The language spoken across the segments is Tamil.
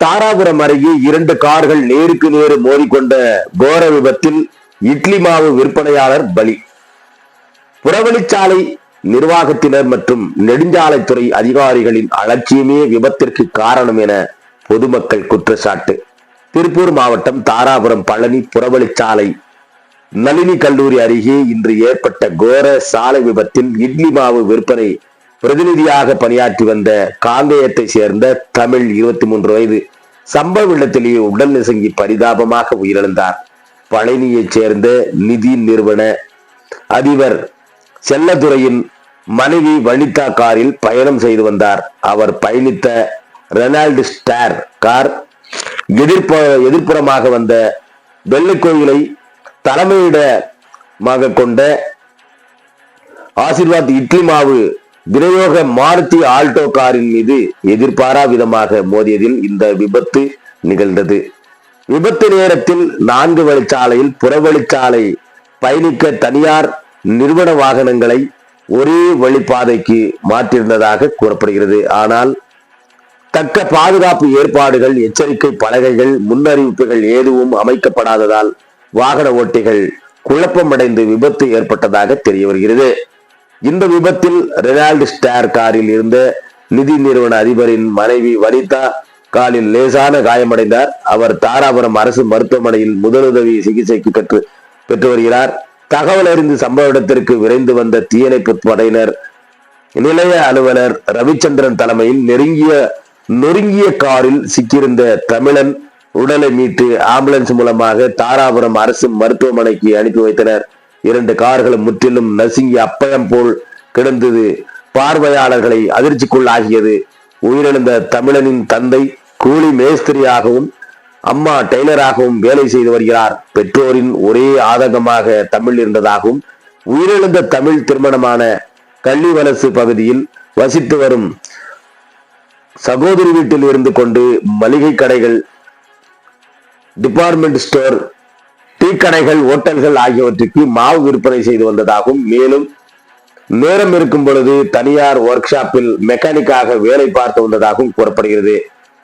தாராபுரம் அருகே இரண்டு கார்கள் நேருக்கு நேரு மோதிக்கொண்ட கோர விபத்தில் இட்லி மாவு விற்பனையாளர் பலி. புறவழிச்சாலை நிர்வாகத்தினர் மற்றும் நெடுஞ்சாலைத்துறை அதிகாரிகளின் அலட்சியமே விபத்திற்கு காரணம் என பொதுமக்கள் குற்றச்சாட்டு. திருப்பூர் மாவட்டம் தாராபுரம் பழனி புறவழிச்சாலை நளினி கல்லூரி அருகே இன்று ஏற்பட்ட கோர சாலை விபத்தில் இட்லி மாவு விற்பனை பிரதிநிதியாக பணியாற்றி வந்த காங்கேயத்தை சேர்ந்த தமிழ் இருபத்தி மூன்று வயது சம்பவ இடத்திலேயே உடல் நெசங்கி பரிதாபமாக உயிரிழந்தார். பழனியைச் சேர்ந்த நிதி நிறுவன அதிபர் செல்லதுரையின் மனைவி வனிதா காரில் பயணம் செய்து வந்தார். அவர் பயணித்த ரெனால்டு ஸ்டார் கார் எதிர்ப்ப எதிர்ப்புறமாக வந்த வெள்ளைக்கோயிலை தலைமையிடமாக கொண்ட ஆசிர்வாத் இட்லி மாவு விநியோக மாருதி ஆல்டோ காரின் மீது எதிர்பாரா விதமாக மோதியதில் இந்த விபத்து நிகழ்ந்தது. விபத்து நேரத்தில் நான்கு வழிச்சாலையில் புறவழிச்சாலை பயணிக்க தனியார் நிறுவன வாகனங்களை ஒரே வழிப்பாதைக்கு மாற்றியிருந்ததாக கூறப்படுகிறது. ஆனால் தக்க பாதுகாப்பு ஏற்பாடுகள் எச்சரிக்கை பலகைகள் முன்னறிவிப்புகள் எதுவும் அமைக்கப்படாததால் வாகன ஓட்டிகள் குழப்பமடைந்து விபத்து ஏற்பட்டதாக தெரிய வருகிறது. இந்த விபத்தில் ரெனால்டு ஸ்டார் காரில் இருந்த நிதி நிறுவன அதிபரின் மனைவி வனிதா காலில் லேசான காயமடைந்தார். அவர் தாராபுரம் அரசு மருத்துவமனையில் முதலுதவி சிகிச்சைக்கு பெற்று பெற்று வருகிறார். தகவல் அறிந்து சம்பவ இடத்திற்கு விரைந்து வந்த தீயணைப்பு படையினர் நிலைய அலுவலர் ரவிச்சந்திரன் தலைமையில் நெருங்கிய நொறுங்கிய காரில் சிக்கியிருந்த தமிழன் உடலை மீட்டு ஆம்புலன்ஸ் மூலமாக தாராபுரம் அரசு மருத்துவமனைக்கு அனுப்பி வைத்தனர். இரண்டு கார்களும் முற்றிலும் நசுங்கி அப்பயம் போல் கிடந்தது. பார்வையாளர்களை அதிர்ச்சிக்குள்ளாகியது உயிரிழந்த தமிழனின் தந்தை கூலி மேஸ்திரியாகவும் அம்மா டெய்லராகவும் வேலை செய்து வருகிறார். பெற்றோரின் ஒரே ஆதங்கமாக தமிழ் இருந்ததாகவும் உயிரிழந்த தமிழ் திருமணமான கள்ளிவலசு பகுதியில் வசித்து வரும் சகோதரி வீட்டில் இருந்து கொண்டு மளிகை கடைகள் டிபார்ட்மெண்ட் ஸ்டோர் டீ கடைகள் ஓட்டல்கள் ஆகியவற்றுக்கு மாவு விற்பனை செய்து வந்ததாகவும் மேலும் நேரம் இருக்கும் பொழுது தனியார் ஒர்க் ஷாப்பில் மெக்கானிக்காக வேலை பார்த்து வந்ததாகவும் கூறப்படுகிறது.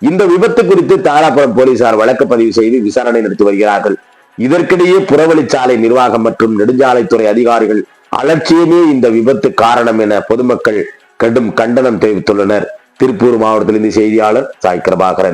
இந்த விபத்து குறித்து தாராபுரம் போலீசார் வழக்கு பதிவு செய்து விசாரணை நடத்தி வருகிறார்கள். இதற்கிடையே புறவழிச்சாலை நிர்வாகம் மற்றும் நெடுஞ்சாலைத்துறை அதிகாரிகள் அலட்சியமே இந்த விபத்து காரணம் என பொதுமக்கள் கடும் கண்டனம் தெரிவித்துள்ளனர். திருப்பூர் மாவட்டத்திலிருந்து செய்தியாளர் சாய் பிரபாகரன்